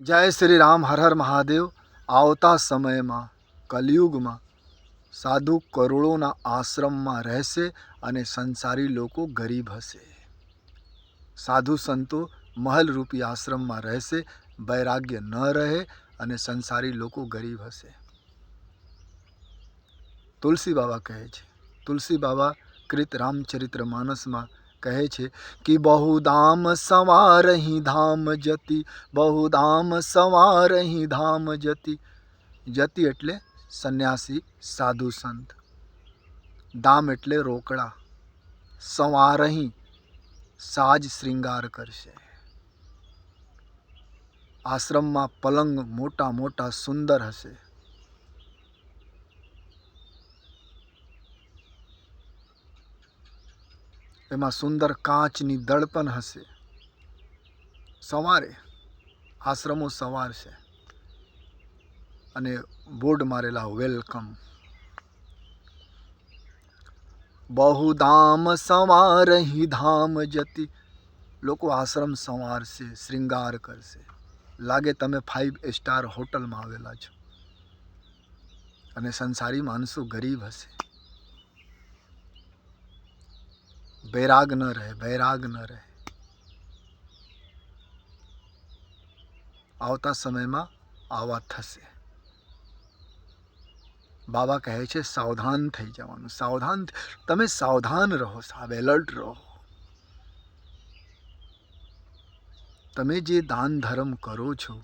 જય શ્રી રામ, હર હર મહાદેવ. આવતા સમયમાં કલયુગમાં સાધુ કરોડોના આશ્રમમાં રહેશે અને સંસારી લોકો ગરીબ હશે. સાધુ સંતો મહલરૂપી આશ્રમમાં રહેશે, વૈરાગ્ય ન રહે અને સંસારી લોકો ગરીબ હશે. તુલસી બાબા કહે છે, તુલસી બાબા કૃત રામચરિત્ર માનસમાં કહે છે કે બહુ સવાર અહીં ધામ જતી બહુ સવાર અહીં ધામ જતી. જતી એટલે સંન્યાસી, સાધુ સંત. દામ એટલે રોકડા. સવાર અહીં સાજ શ્રૃંગાર કરશે. આશ્રમમાં પલંગ મોટા મોટા સુંદર હશે. એમાં સુંદર કાચની દળપણ હશે. સવારે આશ્રમો સવાર છે અને બોર્ડ મારેલા વેલકમ. બહુ દામ સવારહી ધામ જતી. લોકો આશ્રમ સંવારશે શ્રૃંગાર કરશે. લાગે તમે ફાઇવ સ્ટાર હોટલમાં આવેલા છો. અને સંસારી માણસો ગરીબ હશે. બૈરાગ ન રહે બૈરાગ ન રહે આવતા સમયમાં આવા થશે। બાબા કહે છે, સાવધાન થઈ જવાનું, સાવધાન તમે સાવધાન રહો સાહેબ એલર્ટ રહો। તમે જે દાન ધર્મ કરો છો,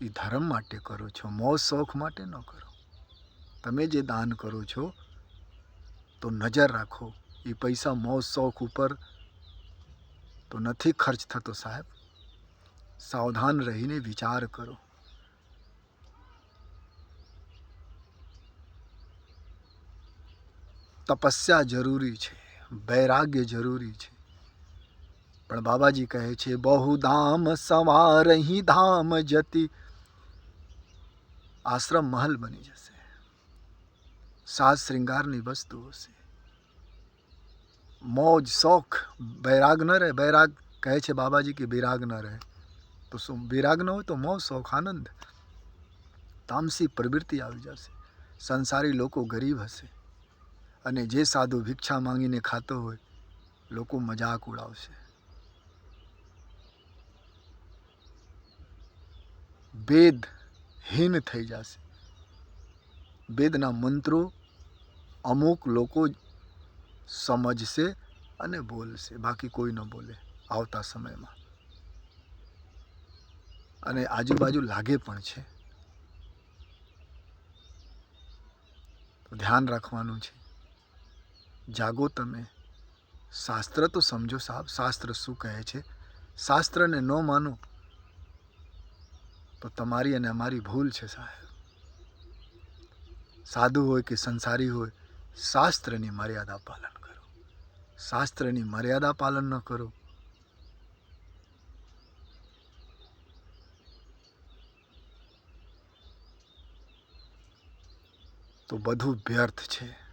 એ ધર્મ માટે કરો છો મોજ શોખ માટે ન કરો। તમે જે દાન કરો છો તો નજર રાખો. એ પૈસા મોજ શોખ ઉપર તો નથી ખર્ચ થતો સાહેબ. સાવધાન રહીને વિચાર કરો. તપસ્યા જરૂરી છે, વૈરાગ્ય જરૂરી છે. પણ બાબાજી કહે છે, બહુ ધામ સવાર અહીં ધામ જતી. આશ્રમ મહલ બની જશે. સાજ શ્રૃંગારની વસ્તુઓ હશે. મોજ, શોખ બૈરાગ ન રહે. બૈરાગ કહે છે બાબાજી કે બિરાગ ન રહે. તો શું બિરાગ ન હોય તો મોજ શોખ, આનંદ? તામસી પ્રવૃત્તિ આવી જશે. સંસારી લોકો ગરીબ હશે. અને જે સાધુ ભિક્ષા માંગીને ખાતો હોય, લોકો મજાક ઉડાવશે. વેદહીન થઈ જશે. વેદના મંત્રો અમુક લોકો સમજશે અને બોલશે. બાકી કોઈ ન બોલે આવતા સમયમાં. અને આજુબાજુ લાગે પણ છે. ધ્યાન રાખવાનું છે. જાગો તમે. શાસ્ત્ર તો સમજો સાહેબ શાસ્ત્ર શું કહે છે? શાસ્ત્રને ન માનો તો તમારી અને અમારી ભૂલ છે સાહેબ. સાધુ હોય કે સંસારી હોય શાસ્ત્રની મર્યાદા પાલન કરો. શાસ્ત્રની મર્યાદા પાલન ન કરો. તો બધું વ્યર્થ છે.